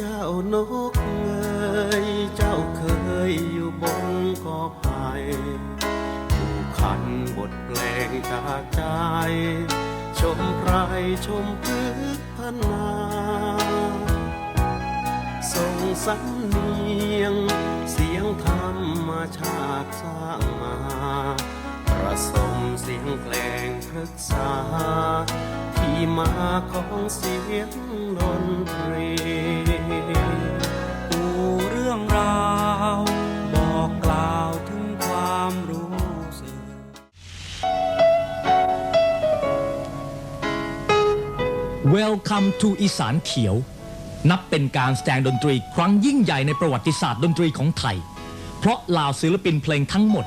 จ้านกเอยเจ้าเคยอยู่บนกอไผ่ผู้คันบทเพลงจากใจ ชมไพรชมพืชพันาส่งสำเนียง เสียงธรรมชาติสร้างมาประสมเสียงเพลงพฤกษา ที่มาของเสียงดน Welcome to อีสานเขียว นับเป็นการแสดงดนตรีครั้งยิ่งใหญ่ในประวัติศาสตร์ดนตรีของไทย เพราะเหล่าศิลปินเพลงทั้งหมด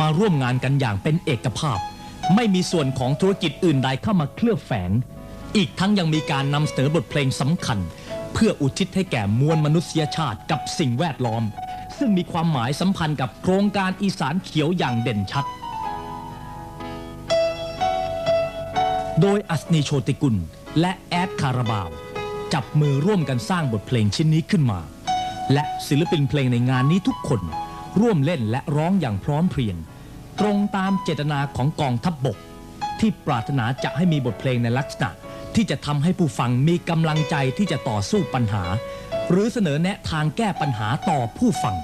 มาร่วมงานกันอย่างเป็นเอกภาพ ไม่มีส่วนของธุรกิจอื่นใดเข้ามาเคลือบแฝง อีกทั้งยังมีการนำเสนอบทเพลงสำคัญ เพื่ออุทิศให้แก่มวลมนุษยชาติกับสิ่งแวดล้อม ซึ่งมีความหมายสัมพันธ์กับโครงการอีสานเขียวอย่างเด่นชัด โดยอัศนีโชติกุล และแอดคาราบาว จับมือร่วมกันสร้างบทเพลงชิ้นนี้ขึ้นมา และศิลปินเพลงในงานนี้ทุกคน ร่วมเล่นและร้องอย่างพร้อมเพรียง ตรงตามเจตนาของกองทัพบบก ที่ปรารถนาจะให้มีบทเพลงในลักษณะ ที่จะทำให้ผู้ฟังมีกำลังใจที่จะต่อสู้ปัญหา หรือเสนอแนะทางแก้ปัญหาต่อผู้ฟัง